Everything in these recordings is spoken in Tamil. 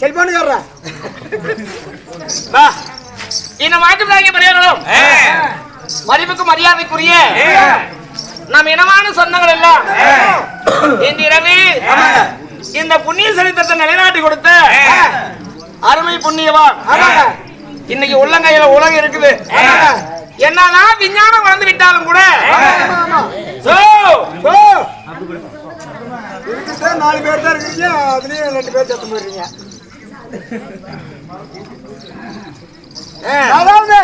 செல்போனுக்காரா வா இந்த மாட்டுப்பிள்ளைங்க பெரியவர்களும் மதிப்புக்கு மரியாதைக்குரிய நம் இனமான சொந்தங்கள் எல்லாம் இரவு இந்த புண்ணிய சரித்திரத்தை நிலைநாட்டி கொடுத்த அருமை புண்ணியவான். இன்னைக்கு உள்ளங்கையில உலகம் இருக்குது. என்னதான் விஞ்ஞானம் வளர்ந்து விட்டாலும் கூட. சோ, சோ, இருக்கிறதே நாலு பேர் தான் இருக்கிறீங்க அதுலயும் ரெண்டு பேர் சத்தம் போடுறீங்க அதாவது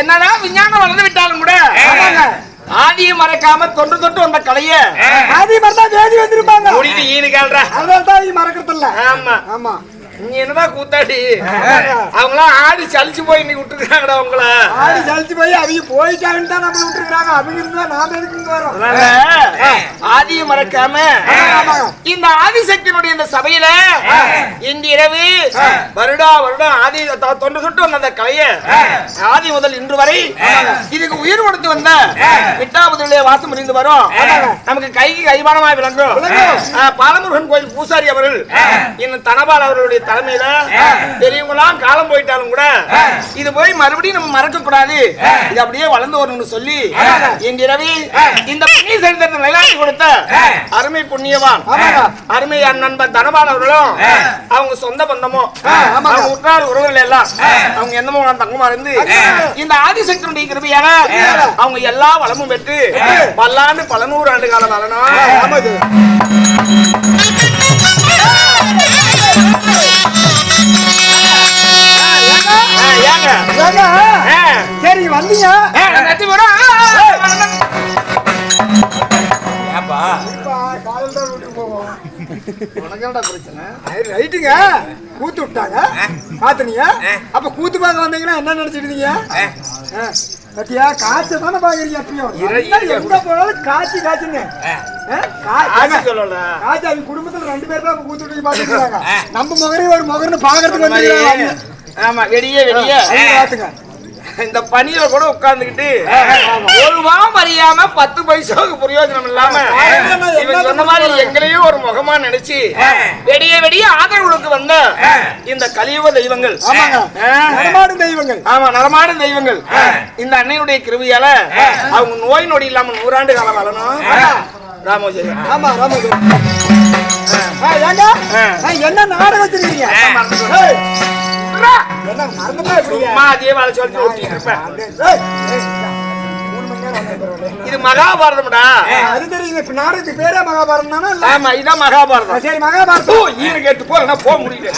என்னதான் விஞ்ஞானம் வளர்ந்து விட்டாலும் கூட ஆதியை மறக்காம தொன்று தொட்டு வந்த கலைய மாதிரி தான் வேதி வந்திருப்பாங்க. ஈனு கேள்ற. அதனால தான் மறக்கிறது இல்ல ஆமா. ஆமா. நீ என்னதான் கூத்தாடி? அவங்களாம் ஆடி சலிச்சு போய் இன்னைக்கு விட்டுருக்காங்கடா உங்கள. ஆடி சலிச்சு போய் அவங்க போயிட்டாங்கன்னு தான் நம்ம விட்டுருக்காங்க அவங்க இருந்தா நாம எதுக்கு வரோம்? ஆதியை மறக்காம. இந்த ஆதிசக்தியினுடைய இந்த சபையில வருடா வருடம் ஆதி தொன்று தொட்டு வந்த அந்த கலைய. ஆதி முதல் இன்று வரை இதுக்கு உயிர் கொடுத்து வந்த விட்டாபுதிலே வாசம் புரிந்து வரும். நமக்கு கைக்கு கைமானமாய் விளங்கும். பாலமுருகன் கோயில் பூசாரி அவர்கள் இன்னும் தனபால் அவர்களுடைய தலைமையில பெரியவங்களாம் காலம் போயிட்டாலும் கூட இது போய் மறுபடியும் நம்ம மறக்க கூடாது. இது அப்படியே வளர்ந்து வரணும்னு சொல்லி இன்று இரவு இந்த புண்ணிய சரித்திரத்தை நிலைநாட்டி கொடுத்த அருமை புண்ணியவான். அருமை என் நண்பன் தனபால் அவர்களும் அவங்க சொந்த பந்தமும் உற்றார் உறவுகள் எல்லாம். அவங்க என்னமோ தங்கமா இருந்து இந்த ஆதிசக்தியுடைய கிருபையால அவங்க எல்லா வளமும் பெற்று பல்லாண்டு பல நூறு ஆண்டு காலம் ஆ, சரி வந்தீங்க. காலையில தான் போவோம். உனக்கு பிரச்சனை? ரைட்டுங்க. கூத்து விட்டாங்க. பாத்துனீங்க? அப்ப கூத்து பார்க்க வந்தீங்கன்னா என்ன ஆ, பத்தியா? காய்ச்ச தானே பாக்குறீங்க எப்பயும். எங்க போனாலும் காய்ச்சி காய்ச்சுங்க காய்ச்சி அவங்க குடும்பத்துல ரெண்டு பேர் தான் கூத்து விட்டு பாத்துக்கிறாங்க நம்ம மகரையும் ஒரு மகர்னு பாக்குறதுக்கு வந்துருக்காங்க. ஆமா வெடிய வெடிய பாத்துங்க. இந்த பனியில கூட உட்கார்ந்துகிட்டு ஒரு வாரம் அறியாம பத்து பைசாவுக்கு பிரயோஜனம் இல்லாம சொன்ன மாதிரி எங்களையும் ஒரு முகமா நினைச்சு வெடிய வெடிய ஆதரவுகளுக்கு வந்த இந்த கலியுக தெய்வங்கள். நடமாடும் தெய்வங்கள். ஆமா நடமாடும் தெய்வங்கள். இந்த அன்னையுடைய கிருபையால அவங்க நோய் நொடி இல்லாம நூறாண்டு காலம் வாழணும். ராமோஜரி ஆமா. ஆ, என்ன நாடகம் வச்சிருக்கீங்க? சும்மா அதே வேலை சொல்லிட்டு ஒட்டிட்டு இருப்பேன். இது மகாபாரதம்டா அது தெரியுங்க இப்ப நாடகத்துக்கு பேரே மகாபாரதம் தானே இல்ல? ஆமா இதான் மகாபாரதம் சரி மகாபாரதம் ஈனு கேட்டு போறேன்னா போக முடியல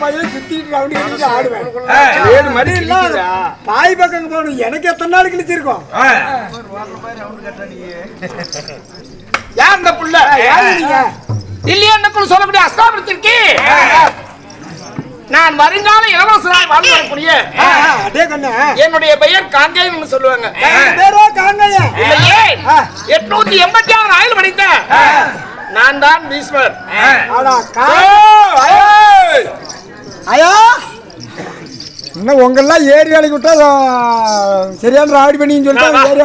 பையன் சுத்திட்டு ரவுண்டி அடிச்சு ஆடுவேன். ஏழு மணி இல்ல, பாய் பக்கம் போகணும். எனக்கு எத்தனை நாள் கிழிச்சிருக்கோம் யார் அந்த புள்ள? யாரு நீங்க? இல்லையா சொல்லக்கூடிய அஸ்தாபனத்திற்கு நான் வருங்கால இளவரசராய் வாழ்ந்து வரக்கூடிய ஆ, ஆ, அடே கண்ணு என்னுடைய பெயர் காங்கேயன் சொல்லுவாங்க. எட்நூத்தி எண்பத்தி ஆறு ஆயுள் படித்த நான் தான் கா ஐயே! இன்னும் உங்கெல்லாம் ஏரி வேலைக்கு விட்டா சரியான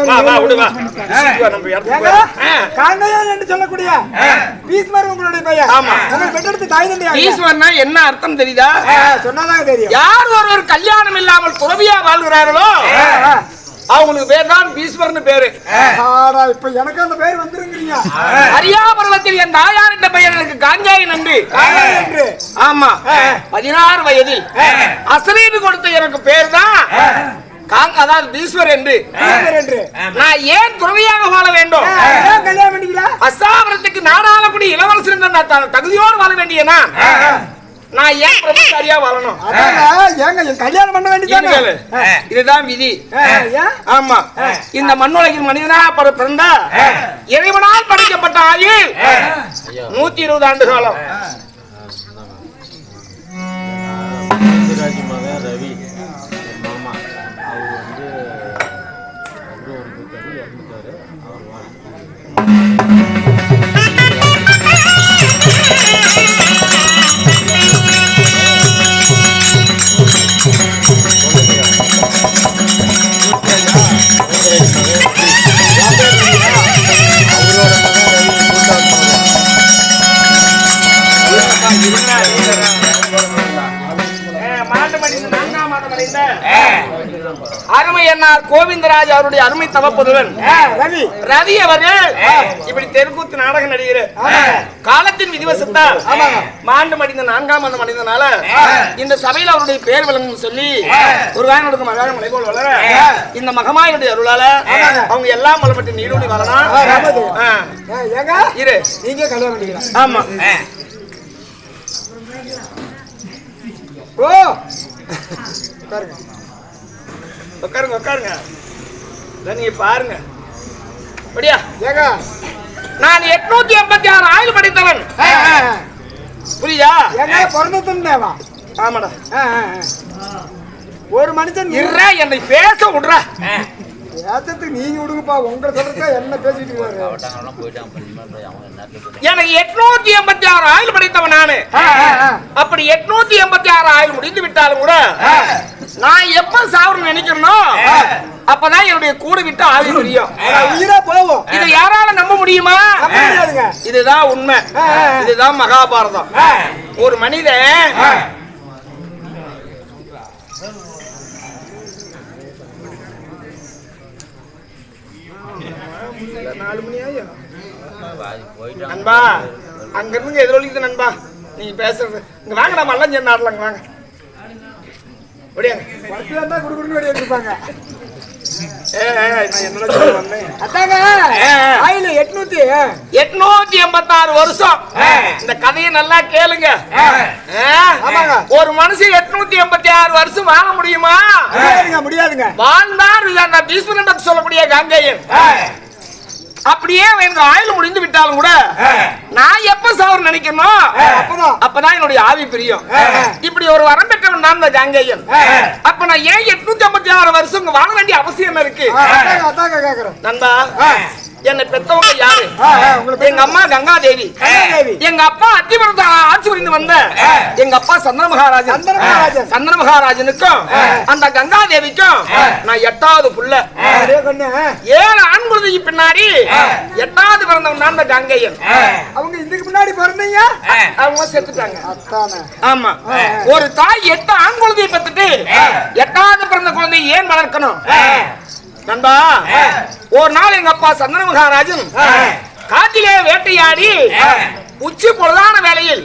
வா, வா, சொல்லிட்டு. காங்கையன் என்று சொல்லக்கூடிய பீஸ்மர் உங்களுடைய பையன் ஆமா. உங்கள் பெற்றெடுத்து தாய் தந்தை யாரு? ஈஸ்வரனா என்ன அர்த்தம் தெரியுதா ஆ, சொன்னாதாங்க தெரியும் யார் ஒருவர் கல்யாணம் இல்லாமல் துறவியா வாழ்கிறார்களோ. அவங்களுக்கு பேர் தான் பீஸ்வர்னு பேரு. இப்ப எனக்கு அந்த பேர் வந்துருங்கிறீங்க அரியாபர்வத்தில் என் தாயார் என்ற பெயர் எனக்கு காஞ்சாய் நன்றி. ஆமா. பதினாறு வயதில் அசரீது கொடுத்த எனக்கு பேர் தான் அதாவது பீஸ்வர் என்று. நான் ஏன் துறவியாக வாழ வேண்டும்? கல்யாணம் பண்ணிக்கல? அஸ்தாபனத்துக்கு நாடாளக்கூடிய இளவரசர் என்ற நான் தகுதியோடு வாழ வேண்டிய நான் நான் ஏன் பிரம்மச்சாரியா அதாங்க, ஏங்க என் கல்யாணம் பண்ண. வேண்டியதானே இதுதான் விதி. ஆமா. இந்த மண்ணுலகில் மனிதனா பிற- பிறந்த இறைவனால் படைக்கப்பட்ட ஆயுள். நூத்தி இருபது ஆண்டு காலம். அருமை என்னார் கோவிந்தராஜ் அவருடைய அருமை தவப்புதல்வன் ஆ, ரவி. ரவி அவர்கள் இப்படி தெருக்கூத்து நாடக நடிகர். காலத்தின் விதிவசத்தால் மாண்டு மடிந்த நான்காம் மாதம் அடைந்தனால இந்த சபையில் அவருடைய பேர் விளங்கும் சொல்லி ஒரு வாயனுடைய மகான மலைபோல் வளர இந்த மகமாயினுடைய அருளால அவங்க எல்லாம் மலப்பட்டு நீடூடி வரலாம் இரு. நீங்க கல்யாணம் பண்ணிக்கலாம். ஆமா. ஓ. உட்காருங்க. உட்காருங்க உட்காருங்க. நீங்க பாருங்க. அப்படியா? ஏங்க. நான் எட்நூத்தி எண்பத்தி ஆறு ஆயுள் படைத்தவன். புரியுதா? பிறந்ததுன்னேவா ஆமாடா. ஒரு மனுஷன் இருற என்னை பேச விடுற. ஏத்தத்துக்கு நீங்க விடுங்கப்பா உங்களை சொல்றதா என்ன பேசிட்டு இருக்காரு? எனக்கு எட்நூத்தி எண்பத்தி ஆறு ஆயுள் படைத்தவன் நானு. அப்படி எட்நூத்தி எண்பத்தி ஆறு ஆயுள் முடிந்து விட்டாலும் கூட நான் எப்ப சாவரம் நினைக்கிறனோ அப்பதான் என்னுடைய கூடு விட்டு ஆவி தெரியும் ஆனா, உயிரே போவோம். இதை யாரால நம்ப முடியுமா. இதுதான் உண்மை. இதுதான் மகாபாரதம். ஒரு மனிதன் நாலு மணி போயிட்டாங்க நண்பா அங்க இருந்து எதிரொலிக்குது நண்பா. நீங்க பேசுறது. இங்க வாங்க நம்ம எல்லாம் சேர்ந்து ஆடலாங்க வாங்க. எட்நூத்தி எண்பத்தாறு வருஷம். இந்த கதையை நல்லா கேளுங்க. ஒரு மனுஷன் எட்நூத்தி எண்பத்தி ஆறு வருஷம் வாழ முடியுமா? முடியாதுங்க வாழ்ந்தார் சொல்லக்கூடிய காங்கேயன். அப்படியே எனக்கு ஆயுள் முடிந்து விட்டாலும் கூட நான் எப்ப சாவர் நினைக்கணும் அப்பதான் அப்பதான் என்னுடைய ஆவி பிரியும். இப்படி ஒரு வரம் பெற்றவன் தான் இந்த காங்கேயன் அப்ப நான் ஏன் எட்நூத்தி ஐம்பத்தி ஆறு வருஷம் இங்க வாழ வேண்டிய அவசியம் இருக்கு? நண்பா என்னை பெத்தவங்க யாரு? எங்க அம்மா கங்காதேவி. கங்காதேவி. எங்க அப்பா அத்திபுரத்தை ஆட்சி புரிந்து வந்த எங்க அப்பா சந்திர மகாராஜன். சந்திர மகாராஜன். சந்திர மகாராஜனுக்கும் அந்த கங்காதேவிக்கும் நான் எட்டாவது புள்ள. ஏழு ஆண் குழந்தைக்கு பின்னாடி எட்டாவது பிறந்தவன் தான் இந்த கங்கையன் அவங்க இதுக்கு முன்னாடி பிறந்தீங்க? அவங்க செத்துட்டாங்க. ஆமா. ஒரு தாய் எட்டு ஆண் குழந்தையை பெத்துட்டு எட்டாவது பிறந்த குழந்தையை ஏன் வளர்க்கணும்? நண்பா ஒரு நாள் எங்க அப்பா சந்திர மகாராஜன் காட்டிலே வேட்டையாடி உச்சி பொழுதான வேளையில்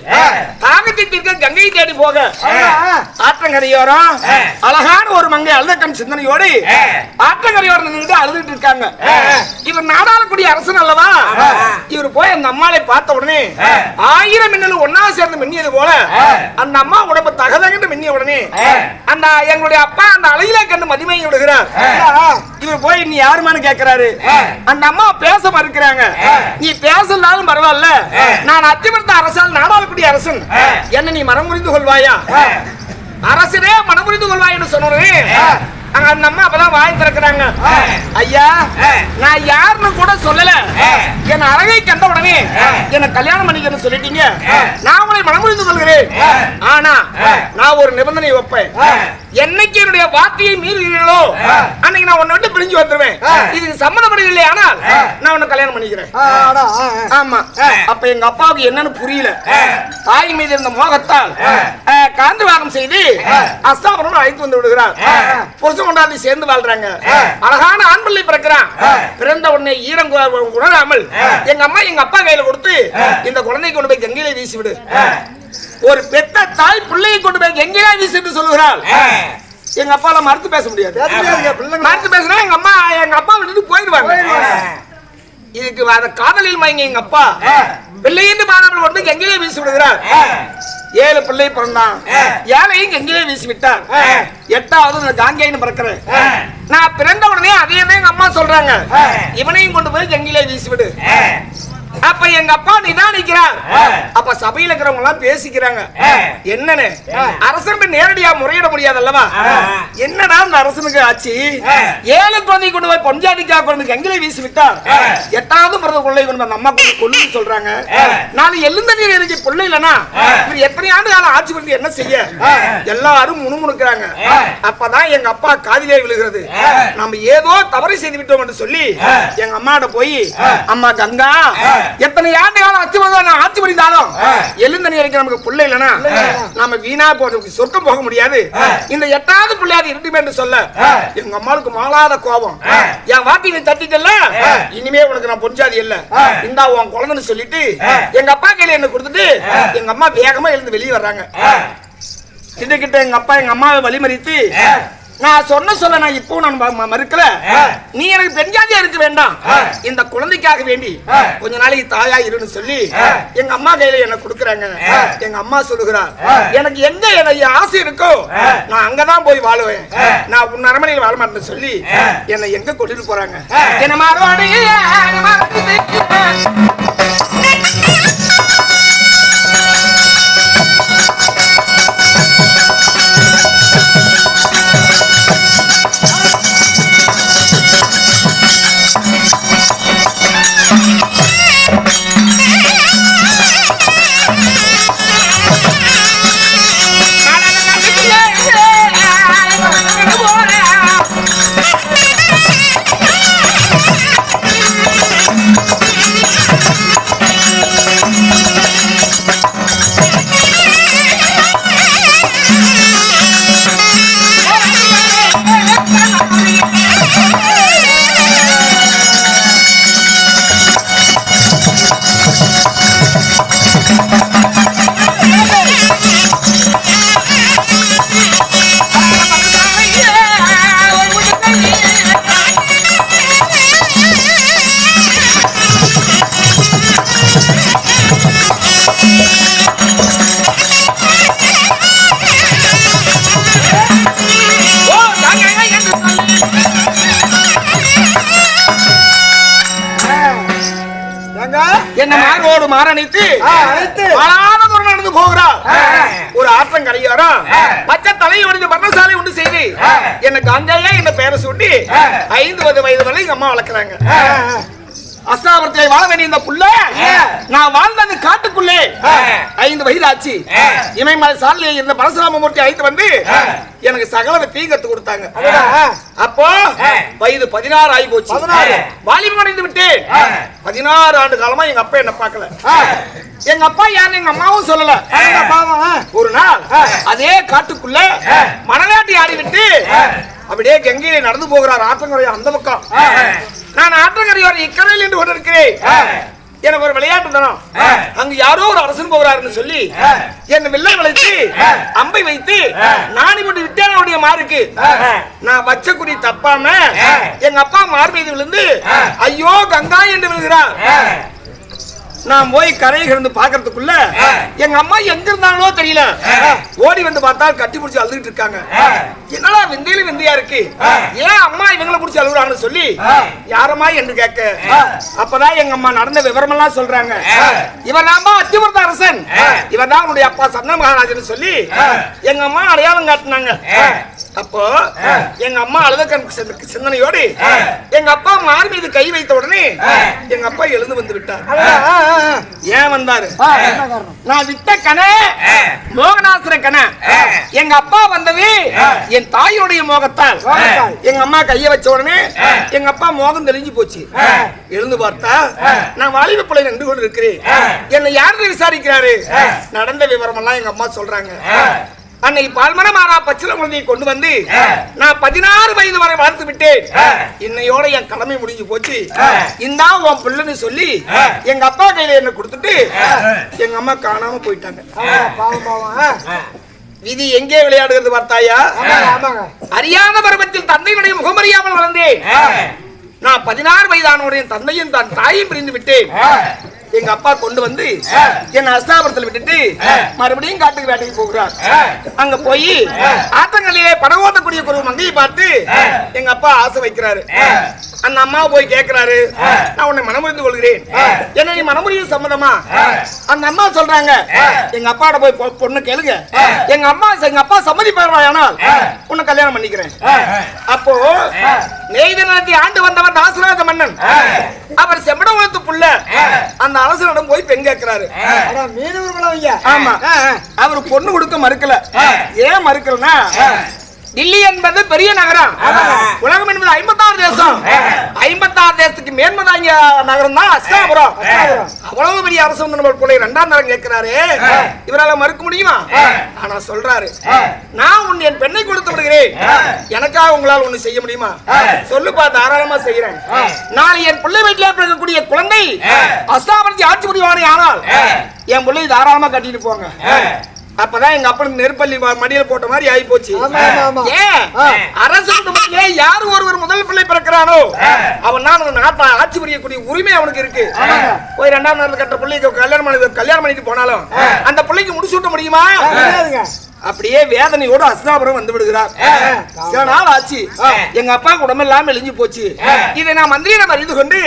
தாகத்தை தீர்க்க கங்கை தேடி போக. ஆற்றங்கரையோரம். அழகான ஒரு மங்கை அழுதக்கண் சிந்தனையோடு ஆற்றங்கரையோரம் நின்றுட்டு அழுதுட்டு இருக்காங்க இவர் நாடாளக்கூடிய அரசன் அல்லவா? இவர் போய் அந்த அம்மாளை பார்த்த உடனே ஆயிரம் மின்னல் ஒன்னா சேர்ந்து மின்னியது போல அந்த அம்மா உடம்பு தகதகன்னு மின்னிய உடனே அந்த எங்களுடைய அப்பா அந்த அழகிலே கண்டு மதிமையை விடுகிறார். இவர் போய் நீ யாருமான்னு கேக்குறாரு? அந்த அம்மா பேச மறுக்கிறாங்க. நீ பேசலாலும் பரவாயில்ல. நான் அத்திமர்த்த அரசால் நாடாளக்கூடிய அரசன். என்ன நீ மனம் புரிந்து கொள்வாயா? அரசனே மனம் புரிந்து கொள்வாய் என்று சொன்னோடனே அங்க அந்த அம்மா அப்பதான் வாய் திறக்கிறாங்க. ஐயா நான் யாருன்னு கூட சொல்லல. என் அழகை கண்ட உடனே என்ன கல்யாணம் பண்ணிக்கணும்னு சொல்லிட்டீங்க. நான் உங்களை மனம் புரிந்து கொள்கிறேன் ஆனா நான் ஒரு நிபந்தனை வைப்பேன். என்னைக்கு என்னுடைய வார்த்தையை மீறுகிறீர்களோ அன்னைக்கு நான் உன்னை விட்டு பிரிஞ்சு வந்துருவேன். இதுக்கு சம்மதப்படவில்லை ஆனால் நான் உன்னை கல்யாணம் பண்ணிக்கிறேன். ஆமா. அப்ப எங்க அப்பாவுக்கு என்னன்னு புரியல. தாய் மீது இருந்த மோகத்தால் காந்தவாகம் செய்து அஸ்தாபுரம் அழைத்து வந்து விடுகிறார். புருஷன் கொண்டாந்து சேர்ந்து வாழ்றாங்க. அழகான ஆண் பிள்ளை பிறக்கிறான். பிறந்த உடனே ஈரம் உணராமல் எங்க அம்மா எங்க அப்பா கையில கொடுத்து இந்த குழந்தை கொண்டு போய் கங்கையில வீசி விடு ஒரு பெத்த தாய் பிள்ளையை கொண்டு போய் கங்கையில வீசி சொல்லுகிறாள். எங்க அப்பால மறுத்து பேச முடியாது. மறுத்து பேசினா எங்க அம்மா எங்க அப்பா விட்டுட்டு போயிடுவாங்க. இதுக்கு அந்த காதலில் மயங்க எங்க அப்பா பிள்ளையின்னு பாதாமல் கொண்டு எங்கேயே வீசி விடுகிறார் ஏழு பிள்ளை பிறந்தான். ஏழையும் எங்கேயே வீசி விட்டார் எட்டாவது காங்கேயன்னு பிறக்கிறேன் நான் பிறந்த உடனே அதே தான் எங்க அம்மா சொல்றாங்க. இவனையும் கொண்டு போய் எங்கிலே வீசி விடு அப்ப எங்க அப்பா நிதானிக்கிறார். அப்ப சபையில இருக்கிறவங்க எல்லாம் பேசிக்கிறாங்க என்னன்னு? அரசன் போய் நேரடியா முறையிட முடியாது அல்லவா என்னடா அந்த அரசனுக்கு ஆச்சு? ஏழு குழந்தை கொண்டு போய் பொஞ்சாதிக்கா கொண்டு எங்கிலே வீசி விட்டார் எட்டாவது பிறந்த கொள்ளை கொண்டு அந்த அம்மா கொண்டு கொள்ளு சொல்றாங்க. நான் எழுந்த நீர் எனக்கு பிள்ளை இல்லனா இவர் எத்தனை ஆண்டு காலம் ஆட்சி பண்ணி என்ன செய்ய? எல்லாரும் முணுமுணுக்கிறாங்க. அப்பதான் எங்க அப்பா காதிலே விழுகிறது. நம்ம ஏதோ தவறு செய்து விட்டோம் என்று சொல்லி எங்க அம்மாட்ட போய் அம்மா கங்கா எத்தனை ஆண்டு காலம் பண்ண நான் ஆட்சி பண்ணிட்டாலும் எழுந்த நீருக்கு நமக்கு பிள்ளை இல்லனா நாம வீணா போட்டு சொர்க்கம் போக முடியாது. இந்த எட்டாவது பிள்ளையாது இருட்டுமே என்று சொல்ல எங்க அம்மாவுக்கு மாளாத கோபம். என் வாட்டி நீ தட்டிட்டல இனிமே உனக்கு நான் பொஞ்சாதி இல்ல. இந்தா உன் குழந்தைன்னு சொல்லிட்டு எங்க அப்பா கையில என்ன கொடுத்துட்டு எங்க அம்மா வேகமா எழுந்து வெளியே வர்றாங்க. கிட்ட எங்க அப்பா எங்க அம்மாவை வழிமறித்து நான் சொன்ன சொல்ல நான் இப்போ நான் மறுக்கல. நீ எனக்கு பெண்ஜாதியா இருக்க வேண்டாம். இந்த குழந்தைக்காக வேண்டி கொஞ்ச நாளைக்கு தாயா இருன்னு சொல்லி எங்க அம்மா கையில என்ன கொடுக்குறாங்க. எங்க அம்மா சொல்லுகிறார் எனக்கு எங்க எனக்கு ஆசை இருக்கோ நான் அங்கதான் போய் வாழுவேன். நான் உன் அரமனையில் வாழ மாட்டேன்னு சொல்லி என்னை எங்க கொண்டுட்டு போறாங்க? என்ன மாறுவாடு என்ன மாரோடு மாரணித்து. மாறாத தூரம் நடந்து போகிறார் ஒரு ஆற்றம் கரையோரம் பச்சை தலை ஒடிஞ்ச பர்ணசாலை உண்டு செய்து. எனக்கு அங்கேயே என்ன பேரை சூட்டி. ஐந்து வயது வயது வரை எங்க அம்மா வளர்க்குறாங்க. ஆ, ஆ. அஸ்தாபரத்தை வாழ வேண்டிய இந்த புள்ள. நான் வாழ்ந்த அந்த காட்டுக்குள்ளே ஐந்து வயது ஆச்சு இமயமலை சாலையில் இருந்த பரசுராமமூர்த்தி அழைத்து வந்து எனக்கு சகல தீ கத்து கொடுத்தாங்க. அப்போ வயது பதினாறு ஆகி போச்சு. வாலிபம் அடைந்து விட்டேன். பதினாறு ஆண்டு காலமா எங்க அப்பா என்ன பார்க்கல. எங்க அப்பா யாருன்னு எங்க அம்மாவும் சொல்லல. ஒரு நாள் அதே காட்டுக்குள்ள மணலாட்டி ஆடிவிட்டு அப்படியே கங்கையில நடந்து போகிறார் ஆற்றங்கரையோர் அந்த பக்கம். நான் ஆற்றங்கரையோர் இக்கரையில் என்று கொண்டிருக்கிறேன். எனக்கு ஒரு விளையாட்டு தனம் அங்க யாரோ ஒரு அரசன் போகிறாருன்னு சொல்லி என்ன வில்லை வளைத்து அம்பை வைத்து நாணி போட்டு விட்டேனுடைய மாருக்கு. நான் வச்ச குறி தப்பாம எங்க அப்பா மார் மீது விழுந்து ஐயோ கங்கா என்று விழுகிறார். நான் போய் கரையை கிடந்து பாக்குறதுக்குள்ள எங்க அம்மா எங்க இருந்தாங்களோ தெரியல. ஓடி வந்து பார்த்தால் கட்டி பிடிச்சி அழுதுட்டு இருக்காங்க. என்னடா விந்தையில விந்தையா இருக்கு? ஏன் அம்மா இவங்களை பிடிச்சி அழுகுறாங்கன்னு சொல்லி யாரம்மா என்று கேட்க. அப்பதான் எங்க அம்மா நடந்த விவரம் எல்லாம் சொல்றாங்க இவர் நாம அத்திமர்த்த அரசன். இவர் தான் உன்னுடைய அப்பா சந்தன மகாராஜன் சொல்லி எங்க அம்மா அடையாளம் காட்டினாங்க. அப்போ எங்க அம்மா அழுத கண் சிந்த- சிந்தனையோடு எங்க அப்பா மார் மீது கை வைத்த உடனே எங்க அப்பா எழுந்து வந்து விட்டார். ஏன் வந்தாரு? நான் விட்ட கண மோகனாசுர கண எங்க அப்பா வந்தது என் தாயுடைய மோகத்தால். மோகத்தால். எங்க அம்மா கைய வச்ச உடனே எங்க அப்பா மோகம் தெளிஞ்சு போச்சு. எழுந்து பார்த்தா நான் வாலிப பிள்ளை நின்று கொண்டு இருக்கிறேன் என்னை யாரு விசாரிக்கிறாரு? நடந்த விவரம் எல்லாம் எங்க அம்மா சொல்றாங்க. அன்னைக்கு பால்மர மாறா பச்சில குழந்தையை கொண்டு வந்து நான் பதினாறு வயது வரை வளர்த்து விட்டேன். இன்னையோட என் கடமை முடிஞ்சு போச்சு. இந்தா உன் பிள்ளைன்னு சொல்லி எங்க அப்பா கையில என்ன கொடுத்துட்டு எங்க அம்மா காணாம போயிட்டாங்க. விதி எங்கே விளையாடுகிறது பார்த்தாயா? அறியாத பருவத்தில் தந்தையுடைய முகமறியாமல் வளர்ந்தேன். நான் பதினாறு வயதானவுடைய தந்தையும் தன் தாயும் பிரிந்து விட்டேன். எங்க அப்பா கொண்டு வந்து என் அஸ்தாபுரத்தில் விட்டுட்டு மறுபடியும் காட்டுக்கு வேட்டைக்கு போகிறார். அங்க போய் ஆத்தங்கல்லிலே படம் ஓட்டக்கூடிய ஒரு மங்கையை பார்த்து எங்க அப்பா ஆசை வைக்கிறாரு. அந்த அம்மா போய் கேட்கிறாரு நான் உன்னை மனமுறிந்து கொள்கிறேன். என்ன நீ மனமுறியும் சம்மதமா அந்த அம்மா சொல்றாங்க எங்க அப்பாட போய் பொண்ணு கேளுங்க. எங்க அம்மா எங்க அப்பா சம்மதிப்பார்கள் உன்னை கல்யாணம் பண்ணிக்கிறேன். அப்போ நெய்த நிலத்தை ஆண்டு வந்தவர் தாசராஜ மன்னன். அவர் செம்படகுலத்து புள்ள. அந்த அரசனிடம் போய் பெண் கேட்கிறாரு. அட, மீனவர்களா ஆமா. அவர் பொண்ணு கொடுக்க மறுக்கல. ஏன் மறுக்கலன்னா டில்லி என்பது பெரிய நகரம். உலகம் என்பது ஐம்பத்தாறு தேசம். ஐம்பத்தாறு தேசத்துக்கு மேன்மதாங்க நகரம் தான் அஸ்தாபுரம் அவ்வளவு பெரிய அரசு வந்து நம்ம பிள்ளை ரெண்டாம் தரம் கேட்கிறாரு. இவரால மறுக்க முடியுமா? ஆனா சொல்றாரு. நான் உன் என் பெண்ணை கொடுத்து விடுகிறேன். எனக்காக உங்களால் ஒண்ணு செய்ய முடியுமா? சொல்லுப்பா தாராளமா செய்யறேன் நாளை என் பிள்ளை வீட்டிலே பிறக்கக்கூடிய குழந்தை அஸ்தாபுரத்தை ஆட்சி புரிவானே ஆனால் என் பிள்ளை தாராளமா கட்டிட்டு போங்க. அப்பதான் எங்க அப்பனுக்கு நெருப்பள்ளி மடியில போட்ட மாதிரி ஆகி போச்சு ஆமா, ஆமா, ஆமா. ஏன் அரசு குடும்பத்திலே யார் ஒருவர் முதல் பிள்ளை பிறக்கிறானோ அவன் தான் அந்த நாட்டை ஆட்சி புரியக்கூடிய உரிமை அவனுக்கு இருக்கு. போய் ரெண்டாம் நாள் கட்ட பிள்ளைக்கு கல்யாணம் கல்யாணம் பண்ணிட்டு போனாலும் அந்த பிள்ளைக்கு முடிச்சு விட்ட முடியுமா முடியாதுங்க. அப்படியே வேதனையோடு அஸ்தாபுரம் வந்து விடுகிறார். சில நாள் ஆச்சு. எங்க அப்பா உடம்பெல்லாம் மெலிஞ்சு போச்சு. இதை நான் மந்திரியிடம் அறிந்து கொண்டு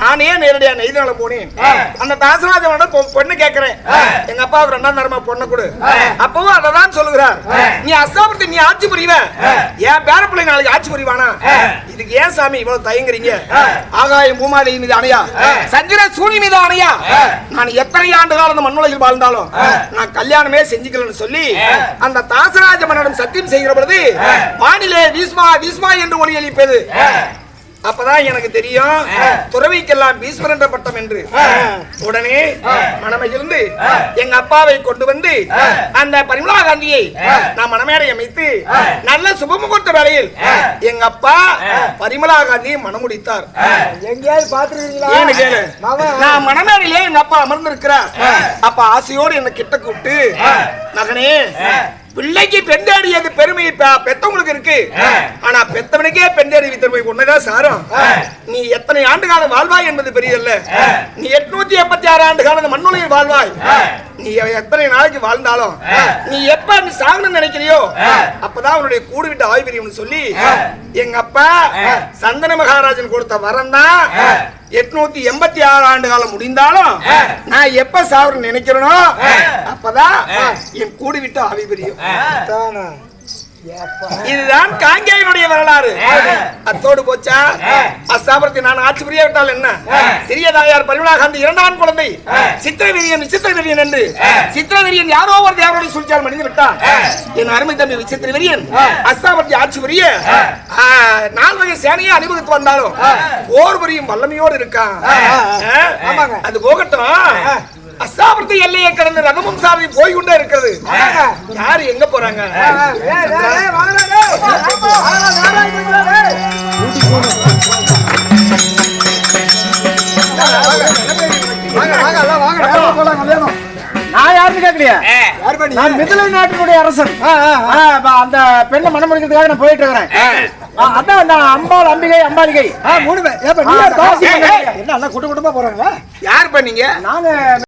நானே நேரடியா நெய்தனால போனேன். அந்த தாசராஜனோட பொண்ணு கேட்கிறேன் எங்க அப்பா ரெண்டாம் தரமா பொண்ணு கொடு. அப்பவும் அததான் சொல்லுகிறார். நீ அஸ்தாபுரத்தை நீ ஆட்சி புரிவ. என் பேர பிள்ளை நாளைக்கு ஆட்சி புரிவானா? இதுக்கு ஏன் சாமி இவ்வளவு தயங்குறீங்க? ஆகாயம் பூமாதேவி மீது அணையா? சந்திர சூரிய மீது அணையா? நான் எத்தனை ஆண்டு காலம் இந்த மண்ணுலகில் வாழ்ந்தாலும் நான் கல்யாணமே செஞ்சுக்கலன்னு சொல்லி அந்த தாசராஜ மன்னனும் சத்தியம் செய்கிற பொழுது வானிலே வீஸ்மா வீஸ்மா என்று ஒளி அளிப்பது அப்பதான் எனக்கு தெரியும். துறவிக்கெல்லாம் பீஸ்வர் என்ற பட்டம் என்று. உடனே மனமகிழ்ந்து எங்க அப்பாவை கொண்டு வந்து அந்த பரிமளா காந்தியை நான் மணமேடை அமைத்து நல்ல சுபமுகூர்த்த வேளையில் எங்க அப்பா பரிமளா காந்தியை மணமுடித்தார் எங்கேயாவது பாத்துருக்கீங்களா நான் மணமேடையிலே எங்க அப்பா அமர்ந்திருக்கிறார். அப்ப ஆசையோடு என்ன கிட்ட கூப்பிட்டு மகனே பிள்ளைக்கு பெண்டாடியது பெருமை பெத்தவங்களுக்கு இருக்கு. ஆனா பெத்தவனுக்கே பெண்டாடி பெருமை ஒண்ணுதான் சாரம் நீ எத்தனை ஆண்டு காலம் வாழ்வாய் என்பது பெரியதல்ல. நீ எட்நூத்தி எண்பத்தி ஆறு ஆண்டு காலம் இந்த மண்ணுலகில் வாழ்வாய். நீ எத்தனை நாளைக்கு வாழ்ந்தாலும் நீ எப்ப நீ சாகணும்னு நினைக்கிறியோ அப்பதான் அவனுடைய கூடு விட்டு ஆய்விரியும் சொல்லி எங்க அப்பா சந்தன மகாராஜன் கொடுத்த வரம் தான் எட்நூத்தி எண்பத்தி ஆறு ஆண்டு காலம் முடிந்தாலும் நான் எப்ப சாவரம் நினைக்கிறேனோ அப்பதான் என் கூடு விட்டு ஆவி பிரியும். இதுதான் காங்கேயனுடைய வரலாறு. அத்தோடு போச்சா? அஸ்தாபுரத்தை நான் ஆட்சி புரிய விட்டால் என்ன? சிறிய தாயார் பரிமளா காந்தி இரண்டாம் குழந்தை. சித்திரவீரியன் விசித்திரவீரியன் என்று. சித்திரவீரியன் யாரோ ஒரு தேவருடைய சூழ்ச்சியால் மடிந்து விட்டான். என் அருமை தம்பி விசித்திரவீரியன் அஸ்தாபுரத்தை ஆட்சி புரிய நால் வகை சேனையை அனுபவித்து வந்தாலும் போர் புரியும் வல்லமையோடு இருக்கான். அது போகட்டும். அஸ்தாபுரத்தை எல்லையை கடந்து ரகமும் சாமி போய் கொண்டே இருக்கிறது யாரு எங்க போறாங்க? வாங்கடா, டேய். கேட்கலையா? நான் மிதிலை நாட்டினுடைய அரசன். அந்த பெண்ணை மனம் முடிக்கிறதுக்காக நான் போயிட்டு இருக்கிறேன். அதான் நான் அம்பாள் அம்பிகை அம்பாலிகை மூணு பேர். என்ன கூட்ட கூட்டமா போறாங்களா யார் பண்ணீங்க நாங்க